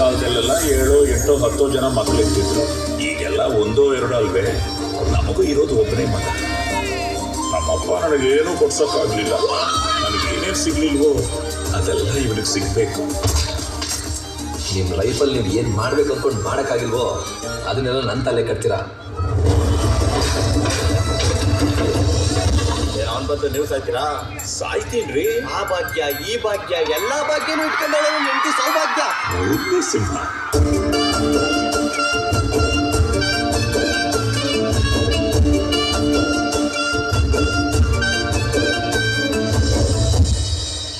ಕಾಲದಲ್ಲೆಲ್ಲ ಏಳು, ಎಂಟು, ಹತ್ತು ಜನ ಮಕ್ಕಳು ಇರ್ತಿದ್ರು ಈಗೆಲ್ಲ ಒಂದೋ, ಎರಡು ಅಲ್ವೇ? ನಮಗೂ ಇರೋದು ಒಬ್ಬನೇ ಮಗ. ನಮ್ಮಪ್ಪ ನನಗೇನೂ ಕೊಡ್ಸೋಕ್ಕಾಗಲಿಲ್ಲ. ನನಗೇನೇನು ಸಿಗ್ಲಿಲ್ವೋ, ಅದೆಲ್ಲ ಇವನಿಗೆ ಸಿಗಬೇಕು. ನಿಮ್ಮ ಲೈಫಲ್ಲಿ ನೀವು ಏನು ಮಾಡ್ಬೇಕು ಅಂದ್ಕೊಂಡು ಮಾಡೋಕ್ಕಾಗಿಲ್ವೋ, ಅದನ್ನೆಲ್ಲ ನನ್ನ ತಲೆ ಕಟ್ತೀರಾ? ಬಂದು ನೀವು ಸಾಯ್ತೀರಾ ಸಾಯ್ತೀನ್ರಿ. ಆ ಭಾಗ್ಯ ಈ ಭಾಗ್ಯ ಎಲ್ಲಾ ಭಾಗ್ಯನೂ ಇಟ್ಕೊಂಡಾಳೆ ಹೆಂಡತಿ ಸೌಭಾಗ್ಯ. ಸಿಂಹ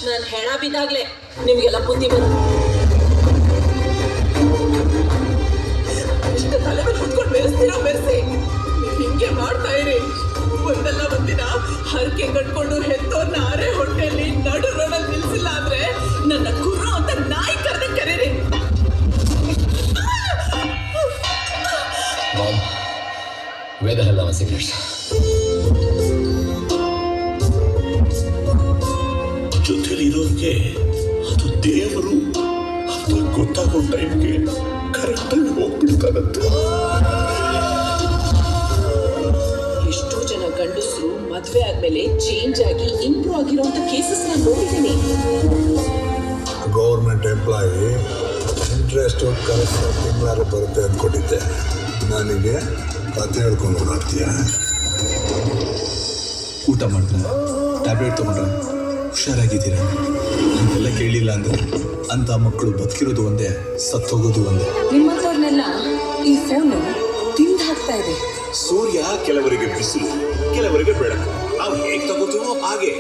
ನಾನು ಹೆಣ ಬಿದ್ದಾಗ್ಲೇ ನಿಮ್ಗೆಲ್ಲ ಬುದ್ಧಿ ಬಂತು. ಇಷ್ಟು ತಲೆ ಮೇಲೆ ಕುತ್ಕೊಂಡು ಬೆರೆಸ್ತೀರೋ ಬೆರೆಸಿ? ಹಿಂಗೆ ಮಾಡ್ತಾ ಇರಿ. ಒಂದಲ್ಲ ಒಂದಿನ ಹರಕೆ ಕಟ್ಕೊಂಡು ಹೆತ್ತೋರ್ನ ನಾರೆ ಹೊಟ್ಟೆಯಲ್ಲಿ ನಡು ರೋಡಲ್ಲಿ ನಿಲ್ಸಿಲ್ಲ ಅಂದ್ರೆ ನನ್ನ ಗುರು ಅಂತ ನಾಯಿ ಕರೆದ ಕರೀರಿ. ವೇದ ಹಲ್ಲ ಸಿಗ್ನೇಶ್ ಜೊತೆಲಿರೋರಿಗೆ ಅದು ದೇವರು ಅದು ಗೊತ್ತಾಗೋ ಟೈಮ್ಗೆ ಕರೆಕ್ಟಾಗಿ ಹೋಗ್ಬಿಡ್ತಾರಂತೆ ಮದ್ವೆ ಆದ್ಮೇಲೆ ಚೇಂಜ್ ಆಗಿ ಇಂಪ್ರೂವ್ ಆಗಿರೋಂಥ ಕೇಸಸ್ ನಾನು ನೋಡಿದ್ದೀನಿ. ಗೌರ್ಮೆಂಟ್ ಎಂಪ್ಲಾಯಿ ಇಂಟ್ರೆಸ್ಟ್ ಕರೆಕ್ಟ್ ತಿಂಗಳಾರು ಬರುತ್ತೆ ಅಂದ್ಕೊಟ್ಟಿದ್ದೆ ನನಗೆ ಕತೆ ಹೇಳ್ಕೊಂಡು ಓಡಾಡ್ತೀಯ? ಊಟ ಮಾಡ್ತೀನಿ ಟ್ಯಾಬ್ಲೆಟ್ ತೊಗೊಂಡ್ರ? ಹುಷಾರಾಗಿದ್ದೀರಾ? ಅಂತೆಲ್ಲ ಕೇಳಿಲ್ಲ ಅಂದ್ರೆ ಅಂತ ಮಕ್ಕಳು ಬದುಕಿರೋದು ಒಂದೇ ಸತ್ತೋಗೋದು ಒಂದೇ. ನಿಮ್ಮಂಥವ್ರನ್ನೆಲ್ಲ ಈ ಫೋನು ತಿಂದು ಹಾಕ್ತಾ ಇದೆ. ಸೂರ್ಯ ಕೆಲವರಿಗೆ ಬಿಸಿಲು, ಕೆಲವರಿಗೆ ಬೆಳಕು. ನಾವು ಹೇಗೆ ತಗೋತೀವೋ ಹಾಗೆ.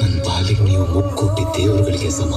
ನನ್ನ ಪಾಲಿಗೆ ನೀವು ಮುಕ್ಕೊಟ್ಟಿ ದೇವರುಗಳಿಗೆ ಸಮ.